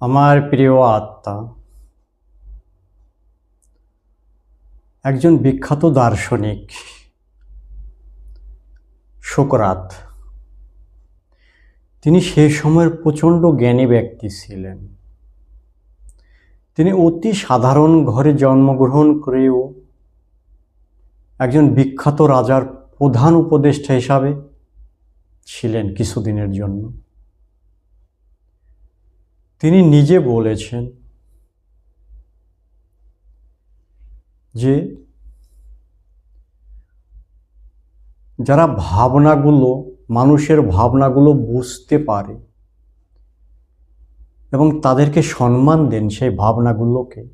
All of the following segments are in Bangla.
আমার প্রিয় আত্মা। একজন বিখ্যাত দার্শনিক শুকরাত তিনি সেই সময়ের প্রচণ্ড জ্ঞানী ব্যক্তি ছিলেন। তিনি অতি সাধারণ ঘরে জন্মগ্রহণ করেও একজন বিখ্যাত রাজার প্রধান উপদেষ্টা হিসাবে ছিলেন কিছুদিনের জন্য। তিনি নিজে বলেছেন যে যারা ভাবনাগুলো, মানুষের ভাবনাগুলো বুঝতে পারে এবং তাদেরকে সম্মান দেন সেই ভাবনাগুলোকে,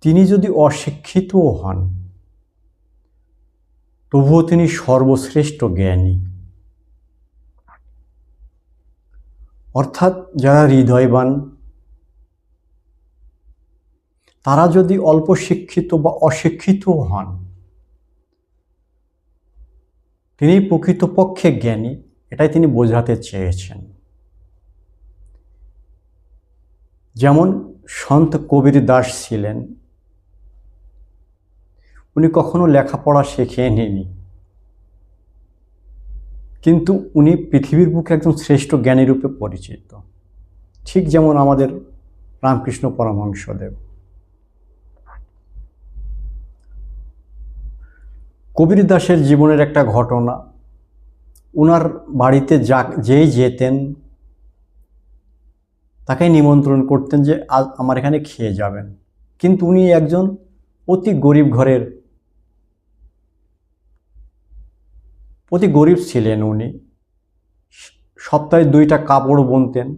তিনি যদি অশিক্ষিতও হন, তবুও তিনি সর্বশ্রেষ্ঠ জ্ঞানী। অর্থাৎ যারা হৃদয়বান, তারা যদি অল্প শিক্ষিত বা অশিক্ষিত হন, তিনি প্রকৃতপক্ষে জ্ঞানী, এটাই তিনি বোঝাতে চেয়েছেন। যেমন সন্ত কবির দাস ছিলেন, উনি কখনো লেখাপড়া শেখে নেনি কিন্তু উনি পৃথিবীর বুকে একজন শ্রেষ্ঠ জ্ঞানী রূপে পরিচিত। ঠিক যেমন আমাদের রামকৃষ্ণ পরমহংসদেব। কবির দাসের জীবনের একটা ঘটনা। উনার বাড়িতে যা, যেই যেতেন তাকে নিমন্ত্রণ করতেন যে, আজ আমার এখানে খেয়ে যাবেন। কিন্তু উনি একজন অতি গরিব ঘরের অতি গরিব ছিলেন উনি। সপ্তাহে দুইটা কাপড় বুনতেন,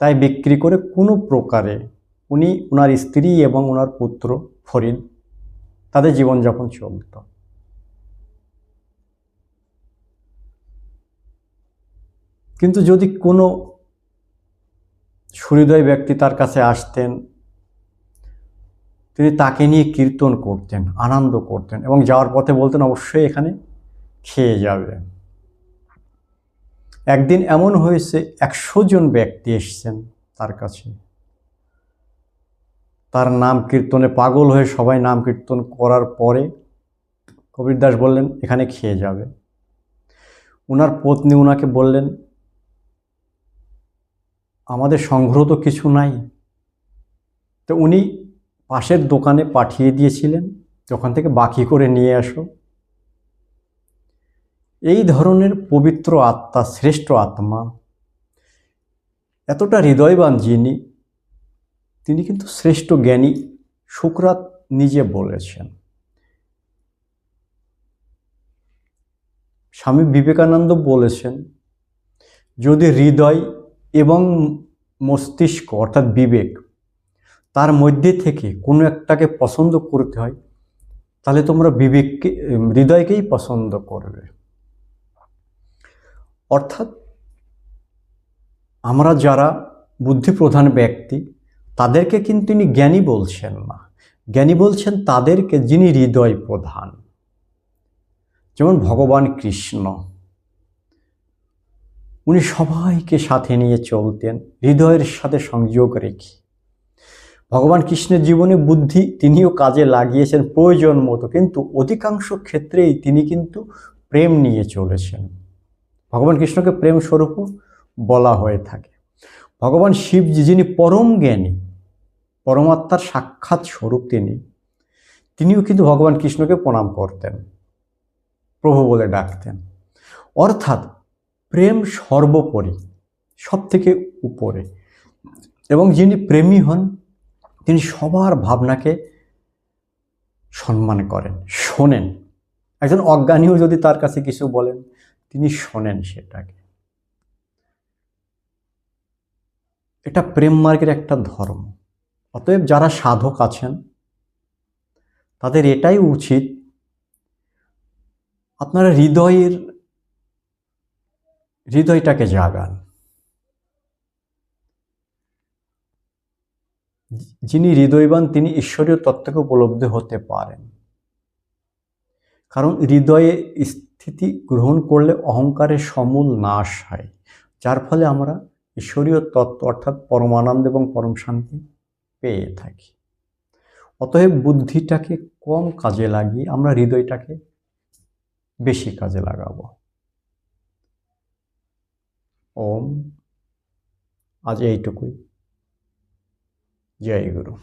তাই বিক্রি করে কোনো প্রকারে উনি ওনার স্ত্রী এবং ওনার পুত্র ফরিদ তাদের জীবনযাপন চলত। কিন্তু যদি কোনো সুহৃদয় ব্যক্তি তার কাছে আসতেন, তিনি তাকে নিয়ে কীর্তন করতেন, আনন্দ করতেন এবং যাওয়ার পথে বলতেন, অবশ্যই এখানে খেয়ে যাবে। একদিন এমন হয়েছে, একশো জন ব্যক্তি এসছেন তার কাছে। তার নাম কীর্তনে পাগল হয়ে সবাই নাম কীর্তন করার পরে কবির দাস বললেন, এখানে খেয়ে যাবে। ওনার পত্নী ওনাকে বললেন, আমাদের সংগ্রহ তো কিছু নাই। তো উনি পাশের দোকানে পাঠিয়ে দিয়েছিলেন ওখান থেকে বাকি করে নিয়ে আসো। এই ধরনের পবিত্র আত্মা, শ্রেষ্ঠ আত্মা, এতটা হৃদয়বান যিনি, তিনি কিন্তু শ্রেষ্ঠ জ্ঞানী শুক্রাত নিজে বলেছেন। স্বামী বিবেকানন্দ বলেছেন, যদি হৃদয় এবং মস্তিষ্ক অর্থাৎ বিবেক তার মধ্যে থেকে কোনো একটাকে পছন্দ করতে হয়, তাহলে তোমরা বিবেককে, হৃদয়কেই পছন্দ করবে। অর্থাৎ আমরা যারা বুদ্ধিপ্রধান ব্যক্তি, তাদেরকে কিন্তু তিনি জ্ঞানী বলছেন না। জ্ঞানী বলছেন তাদেরকে যিনি হৃদয় প্রধান। যেমন ভগবান কৃষ্ণ, উনি সবাইকে সাথে নিয়ে চলতেন, হৃদয়ের সাথে সংযোগ রেখে। ভগবান কৃষ্ণের জীবনে বুদ্ধি তিনিও কাজে লাগিয়েছেন প্রয়োজন মতো, কিন্তু অধিকাংশ ক্ষেত্রেই তিনি কিন্তু প্রেম নিয়ে চলেছেন। ভগবান কৃষ্ণকে প্রেম স্বরূপও বলা হয়ে থাকে। ভগবান শিব যিনি পরম জ্ঞানী, পরমাত্মার সাক্ষাৎ স্বরূপ তিনি, তিনিও কিন্তু ভগবান কৃষ্ণকে প্রণাম করতেন, প্রভু বলে ডাকতেন। অর্থাৎ প্রেম সর্বোপরি সব থেকে উপরে। এবং যিনি প্রেমী হন, তিনি সবার ভাবনাকে সম্মান করেন, শোনেন। একজন অজ্ঞানীও যদি তার কাছে কিছু বলেন তিনি শোনেন সেটাকে। এটা প্রেম মার্গের একটা ধর্ম। অতএব যারা সাধক আছেন, তাদের এটাই উচিত, আপনারা হৃদয়ের, হৃদয়টাকে জাগান। যিনি হৃদয়বান, তিনি ঈশ্বরীয় তত্ত্বকে উপলব্ধি হতে পারেন। কারণ হৃদয়ে স্থিতি গ্রহণ করলে অহংকারের সমূল নাশ হয়, যার ফলে আমরা ঈশ্বরীয় তত্ত্ব অর্থাৎ পরমানন্দ এবং পরম শান্তি পেয়ে থাকি। অতএব বুদ্ধিটাকে কম কাজে লাগিয়ে আমরা হৃদয়টাকে বেশি কাজে লাগাবো। ওম। আজ এইটুকুই। জয় গুরু।